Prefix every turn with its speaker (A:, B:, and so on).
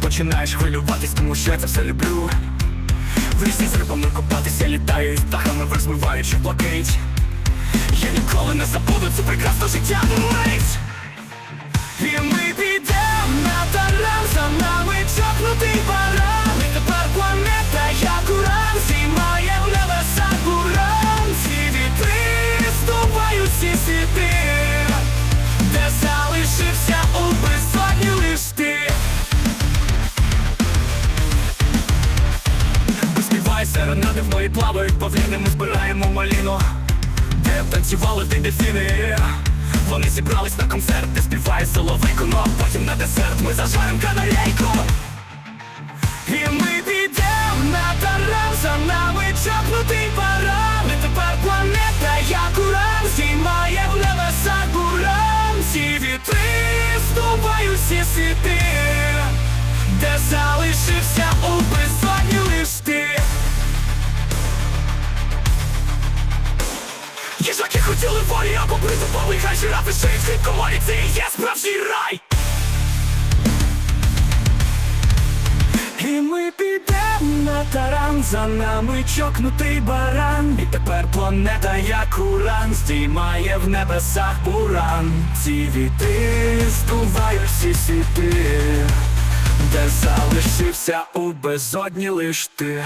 A: починаєш хвилюватись, тому що я це все люблю. В річці з рибами купатися літають, птахами розмиваючи блакить. Я ніколи не забуду цю прекрасну життя мить. І ми підемо на таран, за нами чокнутий баран. І тепер планета, як уран, зіймає в небесах буран. Ці вітри здувають всі світи, мої плавають, повільно ми збираємо маліну Де танцювали ти дельфіни? Вони зібрались на концерт, де співає соловейко Ну а потім на десерт ми зажарим канарейку. І ми підемо на таран, за нами чокнутий баран. І тепер планета, як уран, зіймає в небесах буран. Ці вітри здувають всі світи де залишився Їжаки хотіли волі, або притоповий хай жирафи шиють хитковолі Це і є справжній рай. І ми підемо на таран, за нами чокнутий баран. І тепер планета, як уран, здіймає в небесах буран. Ці віти здувають всі світи де залишився у безодні лиш ти